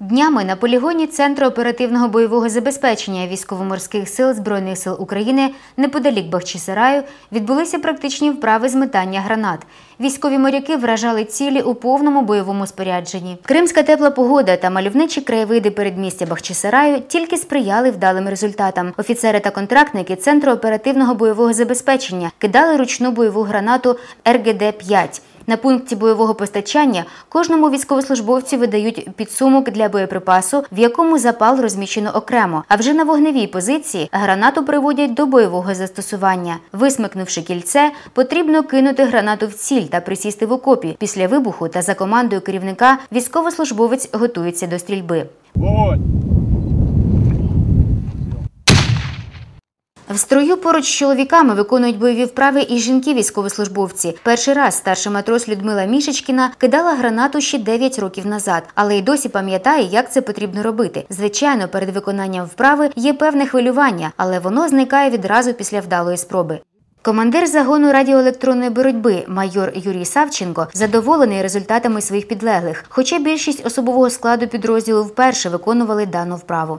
Днями на полігоні Центру оперативного бойового забезпечення військово-морських сил Збройних сил України неподалік Бахчисараю відбулися практичні вправи з метання гранат. Військові моряки вражали цілі у повному бойовому спорядженні. Кримська тепла погода та мальовничі краєвиди передмістя Бахчисараю тільки сприяли вдалим результатам. Офіцери та контрактники Центру оперативного бойового забезпечення кидали ручну бойову гранату РГД-5. На пункті бойового постачання кожному військовослужбовцю видають підсумок для боєприпасу, в якому запал розміщено окремо. А вже на вогневій позиції гранату приводять до бойового застосування. Висмикнувши кільце, потрібно кинути гранату в ціль та присісти в окопі. Після вибуху та за командою керівника військовослужбовець готується до стрільби. Вогонь! В строю поруч з чоловіками виконують бойові вправи і жінки-військовослужбовці. Перший раз старший матрос Людмила Мішечкіна кидала гранату ще 9 років назад, але й досі пам'ятає, як це потрібно робити. Звичайно, перед виконанням вправи є певне хвилювання, але воно зникає відразу після вдалої спроби. Командир загону радіоелектронної боротьби майор Юрій Савченко задоволений результатами своїх підлеглих, хоча більшість особового складу підрозділу вперше виконували дану вправу.